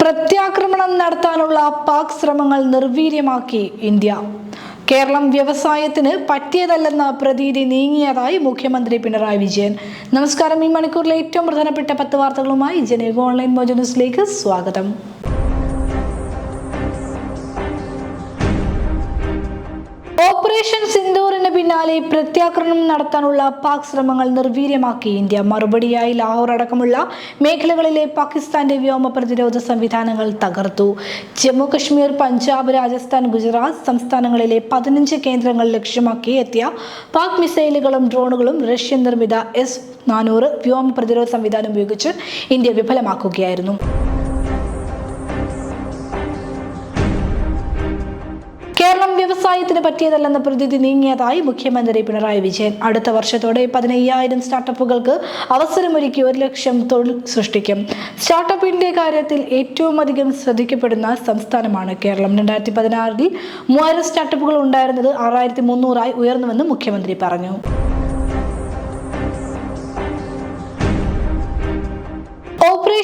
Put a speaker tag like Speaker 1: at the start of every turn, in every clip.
Speaker 1: പ്രത്യാക്രമണം നടത്താനുള്ള പാക് ശ്രമങ്ങൾ നിർവീര്യമാക്കി ഇന്ത്യ. കേരളം വ്യവസായത്തിന് പറ്റിയതല്ലെന്ന പ്രതീതി നീങ്ങിയതായി മുഖ്യമന്ത്രി പിണറായി വിജയൻ. നമസ്കാരം ഈ മണിക്കൂറിലെ ഏറ്റവും പ്രധാനപ്പെട്ട പത്ത് വാർത്തകളുമായി ജനേഗോ ഓൺലൈൻ മോജോ ന്യൂസിലേക്ക് സ്വാഗതം. പിന്നാലെ പ്രത്യാക്രമണം നടത്താനുള്ള പാക് ശ്രമങ്ങൾ നിർവീര്യമാക്കി ഇന്ത്യ. മറുപടിയായി ലാഹോർ അടക്കമുള്ള മേഖലകളിലെ പാകിസ്ഥാന്റെ വ്യോമ പ്രതിരോധ സംവിധാനങ്ങൾ തകർത്തു. ജമ്മു കശ്മീർ പഞ്ചാബ് രാജസ്ഥാൻ ഗുജറാത്ത് സംസ്ഥാനങ്ങളിലെ പതിനഞ്ച് കേന്ദ്രങ്ങൾ ലക്ഷ്യമാക്കി എത്തിയ പാക് മിസൈലുകളും ഡ്രോണുകളും റഷ്യൻ നിർമ്മിത എസ് നാനൂറ് വ്യോമ പ്രതിരോധ സംവിധാനം ഉപയോഗിച്ച് ഇന്ത്യ വിഫലമാക്കുകയായിരുന്നു. വ്യവസായത്തിന് പറ്റിയതല്ലെന്ന പ്രതീതി നീങ്ങിയതായി മുഖ്യമന്ത്രി പിണറായി വിജയൻ. അടുത്ത വർഷത്തോടെ പതിനയ്യായിരം സ്റ്റാർട്ടപ്പുകൾക്ക് അവസരമൊരുക്കി ഒരു ലക്ഷം തൊഴിൽ സൃഷ്ടിക്കും. സ്റ്റാർട്ടപ്പിന്റെ കാര്യത്തിൽ ഏറ്റവും അധികം ശ്രദ്ധിക്കപ്പെടുന്ന സംസ്ഥാനമാണ് കേരളം. രണ്ടായിരത്തി പതിനാറിൽ മൂവായിരം സ്റ്റാർട്ടപ്പുകൾ ഉണ്ടായിരുന്നത് ആറായിരത്തി മുന്നൂറായി ഉയർന്നുവെന്ന് മുഖ്യമന്ത്രി പറഞ്ഞു.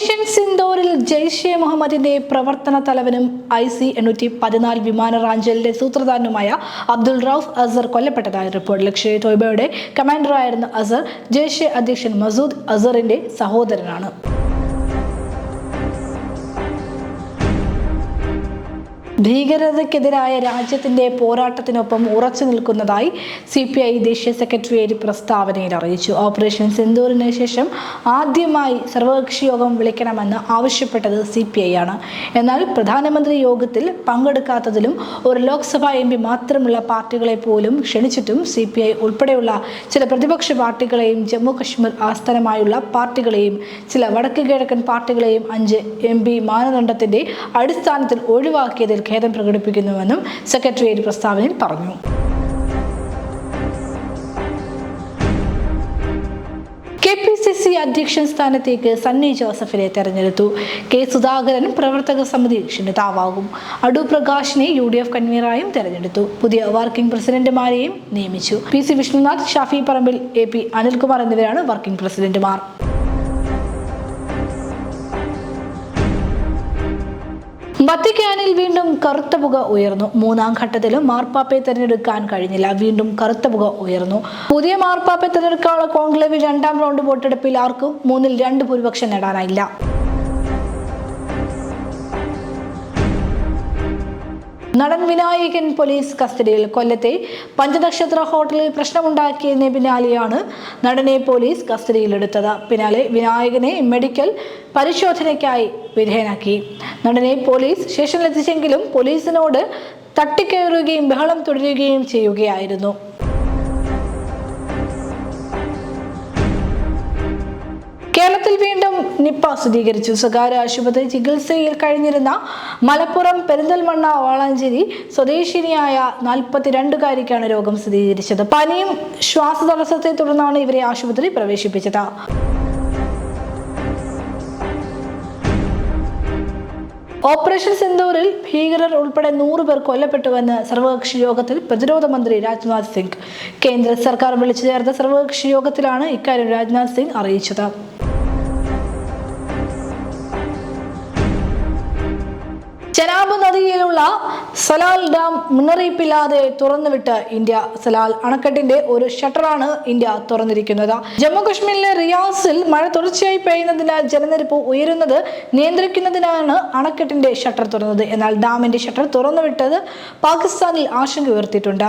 Speaker 1: ഓപ്പറേഷൻ സിന്തോറിൽ ജെയ്ഷെ മുഹമ്മദിന്റെ പ്രവർത്തന തലവനും ഐ സി എണ്ണൂറ്റി പതിനാല് വിമാന റാഞ്ചലിന്റെ സൂത്രധാരനുമായ അബ്ദുൾ റൌഫ് അസർ കൊല്ലപ്പെട്ടതായി റിപ്പോർട്ട്. ലക്ഷ്യ തോയ്ബയുടെ കമാൻഡറായിരുന്ന അസർ. ജെയ്ഷെ അധ്യക്ഷൻ മസൂദ് അസറിന്റെ സഹോദരനാണ്. ഭീകരതയ്ക്കെതിരായ രാജ്യത്തിന്റെ പോരാട്ടത്തിനൊപ്പം ഉറച്ചു നിൽക്കുന്നതായി സി പി ഐ ദേശീയ സെക്രട്ടേറിയറ്റ് പ്രസ്താവനയിൽ അറിയിച്ചു. ഓപ്പറേഷൻ സിന്ദൂറിന് ശേഷം ആദ്യമായി സർവകക്ഷി യോഗം വിളിക്കണമെന്ന് ആവശ്യപ്പെട്ടത് സി പി ഐ ആണ്. എന്നാൽ പ്രധാനമന്ത്രി യോഗത്തിൽ പങ്കെടുക്കാത്തതിലും ഒരു ലോക്സഭാ എം പി മാത്രമുള്ള പാർട്ടികളെ പോലും ക്ഷണിച്ചിട്ടും സി പി ഐ ഉൾപ്പെടെയുള്ള ചില പ്രതിപക്ഷ പാർട്ടികളെയും ജമ്മു കശ്മീർ ആസ്ഥാനമായുള്ള പാർട്ടികളെയും ചില വടക്ക് കിഴക്കൻ പാർട്ടികളെയും അഞ്ച് എം പി മാനദണ്ഡത്തിന്റെ അടിസ്ഥാനത്തിൽ ഒഴിവാക്കിയതിൽ ഖേദം പ്രകടിപ്പിക്കുന്നുവെന്നും സെക്രട്ടേറിയറ്റ് പ്രസ്താവനയിൽ പറഞ്ഞു. അധ്യക്ഷൻ സ്ഥാനത്തേക്ക് സണ്ണി ജോസഫിനെ തെരഞ്ഞെടുത്തു. കെ സുധാകരൻ പ്രവർത്തക സമിതി ക്ഷണിതാവാകും അടൂർ പ്രകാശിനെ യു ഡി എഫ് കൺവീനറായും തെരഞ്ഞെടുത്തു. പുതിയ വർക്കിംഗ് പ്രസിഡന്റുമാരെയും നിയമിച്ചു. P C Vishnunath Shafi Parambil A P Anilkumar എന്നിവരാണ് വർക്കിംഗ് പ്രസിഡന്റുമാർ. വത്തിക്കാനിൽ വീണ്ടും കറുത്ത പുക ഉയർന്നു. മൂന്നാം ഘട്ടത്തിലും മാർപ്പാപ്പയെ തെരഞ്ഞെടുക്കാൻ കഴിഞ്ഞില്ല. വീണ്ടും കറുത്ത പുക ഉയർന്നു. പുതിയ മാർപ്പാപ്പയെ തെരഞ്ഞെടുക്കാനുള്ള കോൺക്ലേവിൽ രണ്ടാം റൗണ്ട് വോട്ടെടുപ്പിൽ ആർക്കും മൂന്നിൽ രണ്ട് ഭൂരിപക്ഷം നേടാനായില്ല. നടൻ വിനായകൻ പോലീസ് കസ്റ്റഡിയിൽ കൊല്ലത്തെ പഞ്ചനക്ഷത്ര ഹോട്ടലിൽ പ്രശ്നമുണ്ടാക്കിയതിന് പിന്നാലെയാണ് നടനെ പോലീസ് കസ്റ്റഡിയിലെടുത്തത്. പിന്നാലെ വിനായകനെ മെഡിക്കൽ പരിശോധനയ്ക്കായി വിധേയനാക്കി. നടനെ പോലീസ് സ്റ്റേഷനിലെത്തിച്ചെങ്കിലും പോലീസിനോട് തട്ടിക്കയറുകയും ബഹളം തുടരുകയും ചെയ്യുകയായിരുന്നു. കേരളത്തിൽ വീണ്ടും നിപ്പ സ്ഥിരീകരിച്ചു. സ്വകാര്യ ആശുപത്രി ചികിത്സയിൽ കഴിഞ്ഞിരുന്ന മലപ്പുറം പെരിന്തൽമണ്ണ വാളാഞ്ചേരി സ്വദേശിനിയായ നാൽപ്പത്തിരണ്ടുകാരിക്കാണ് രോഗം സ്ഥിരീകരിച്ചത്. പനിയും ശ്വാസതടസ്സത്തെ തുടർന്നാണ് ഇവരെ ആശുപത്രി പ്രവേശിപ്പിച്ചത്. ഓപ്പറേഷൻ സിന്ദൂരിൽ ഭീകരർ ഉൾപ്പെടെ നൂറ് പേർ കൊല്ലപ്പെട്ടുവെന്ന് സർവകക്ഷി യോഗത്തിൽ പ്രതിരോധ മന്ത്രി രാജ്നാഥ് സിംഗ്. കേന്ദ്ര സർക്കാർ വിളിച്ചു ചേർത്ത സർവകക്ഷി യോഗത്തിലാണ് ഇക്കാര്യം രാജ്നാഥ് സിംഗ് അറിയിച്ചത്. ചെനാബ് നദിയിലുള്ള സലാൽ ഡാം മുന്നറിയിപ്പില്ലാതെ തുറന്നുവിട്ട് ഇന്ത്യ. സലാൽ അണക്കെട്ടിന്റെ ഒരു ഷട്ടറാണ് ഇന്ത്യ തുറന്നിരിക്കുന്നത്. ജമ്മു കാശ്മീരിലെ റിയാസിൽ മഴ തുടർച്ചയായി പെയ്യുന്നതിനാൽ ജലനിരപ്പ് ഉയരുന്നത് നിയന്ത്രിക്കുന്നതിനാണ് അണക്കെട്ടിന്റെ ഷട്ടർ തുറന്നത്. എന്നാൽ ഡാമിന്റെ ഷട്ടർ തുറന്നുവിട്ടത് പാകിസ്ഥാനിൽ ആശങ്ക ഉയർത്തിയിട്ടുണ്ട്.